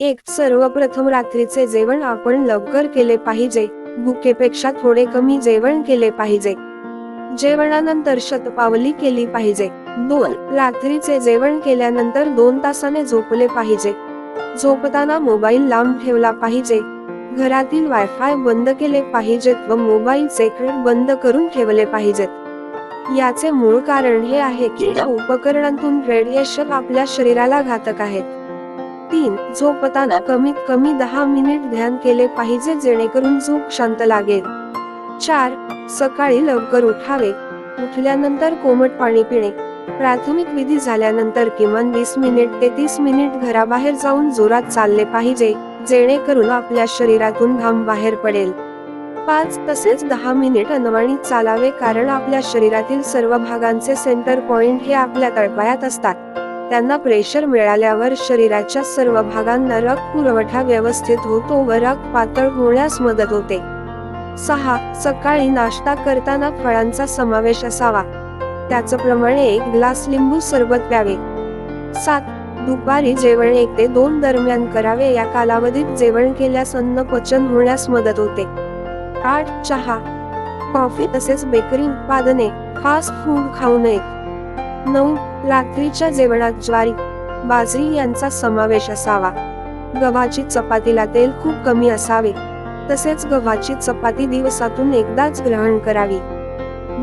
एक सर्वप्रथम रात्रीचे जेवण आपण लवकर केले पाहिजे भुकेपेक्षा थोडे कमी जेवण केले पाहिजे. जेवणानंतर शतपावली केली पाहिजे. दोन रात्रीचे जेवण केल्यानंतर दोन तासाने झोपले पाहिजे. झोपताना मोबाईल लांब ठेवला पाहिजे. घरातील वायफाय बंद केले पाहिजेत व मोबाईलचे सेक्रेट बंद करून ठेवले पाहिजेत. याचे मूळ कारण हे आहे की या उपकरणांतून रेडिएशन आपल्या शरीराला घातक आहेत तीन झोपताना कमीत कमी दहा मिनिट ध्यान केले पाहिजे जेणेकरून झोप शांत लागेल. चार सकाळी लवकर उठावे. उठल्यानंतर कोमट पाणी पिणे. प्राथमिक विधी झाल्यानंतर किमान वीस मिनिट ते तीस मिनिट घराबाहेर जाऊन जोरात चालले पाहिजे जेणेकरून आपल्या शरीरातून घाम बाहेर पडेल. पाच तसेच दहा मिनिट अनवाणी चालावे कारण आपल्या शरीरातील सर्व भागांचे सेंटर पॉइंट हे आपल्या तळपायात असतात. त्यांना प्रेशर मिळाल्यावर शरीराच्या सर्व भागांना रक्त पुरवठा व्यवस्थित होतो व रक्त पातळ होण्यास मदत होते. सहा सकाळी नाश्ता करताना फळांचा समावेश असावा. त्याचप्रमाणे एक ग्लास लिंबू सरबत प्यावे. सात दुपारी जेवण एक ते दोन दरम्यान करावे. या कालावधीत जेवण केल्यास अन्न पचन होण्यास मदत होते. आठ चहा. कॉफी तसेच बेकरी उत्पादने फास्ट फूड खाऊ नयेत. नऊ रात्रीच्या जेवणात ज्वारी बाजरी यांचा समावेश असावा. गव्हाची चपातीला तेल खूप कमी असावे. तसेच गव्हाची चपाती दिवसातून एकदाच ग्रहण करावी.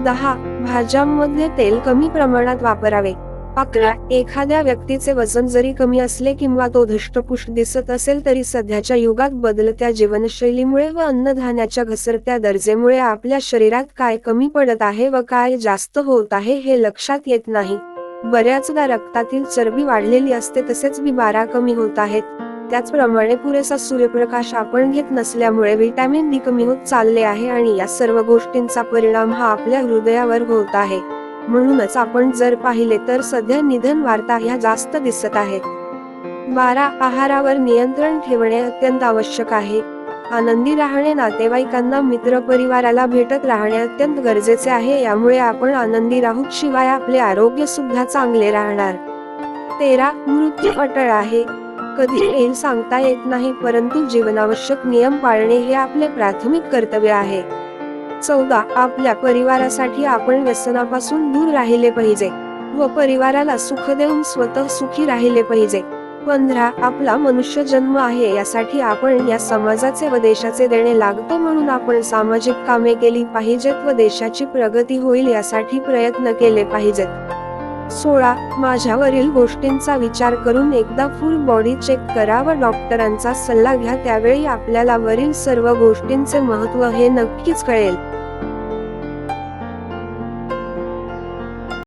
दहा भाज्यांमध्ये तेल कमी प्रमाणात वापरावे. अकरा एखाद्या व्यक्तीचे वजन जरी कमी असले किंवा तो धष्टपुष्ट दिसत असेल तरी सध्याच्या युगात बदलत्या जीवनशैलीमुळे व अन्नधान्याच्या घसरत्या दर्जेमुळे आपल्या शरीरात काय कमी पडत आहे व काय जास्त होत आहे हे लक्षात येत नाही. बऱ्याचदा रक्तातील चरबी वाढलेली असते तसेच बिबारा कमी होत आहेत. त्याचप्रमाणे पुरेसा सूर्यप्रकाश आपण घेत नसल्यामुळे व्हिटॅमिन डी कमी होत चालले आहे आणि या सर्व गोष्टींचा परिणाम हा आपल्या हृदयावर होत आहे. म्हणूनच आपण जर पाहिले तर सध्या निधन वार्ता ह्या जास्त दिसत आहेत. बारा आहारावर नियंत्रण ठेवणे अत्यंत आवश्यक आहे. आनंदी राहणे नातेवाईकांना मित्र परिवाराला भेटत राहणे अत्यंत गरजेचे आहे यामुळे आपण आनंदी राहू शिवाय आपले आरोग्य सुद्धा चांगले राहणार. तेरा मृत्यू अटळ आहे. कधी येईल सांगता येत नाही परंतु जीवनावश्यक नियम पाळणे हे आपले प्राथमिक कर्तव्य आहे. चौदा आपल्या परिवारासाठी आपण व्यसनापासून दूर राहिले पाहिजे व परिवाराला सुख देऊन स्वतः सुखी राहिले पाहिजे. पंधरा आपला मनुष्य जन्म आहे यासाठी आपण या समाजाचे व देशाचे देणे लागतो म्हणून आपण सामाजिक कामे केली पाहिजेत व देशाची प्रगती होईल यासाठी प्रयत्न केले पाहिजेत. सोळा. माझ्यावरील गोष्टींचा विचार करून एकदा फुल बॉडी चेक करा व डॉक्टरांचा सल्ला घ्या. त्यावेळी आपल्याला वरील सर्व गोष्टींचे महत्त्व हे नक्कीच कळेल.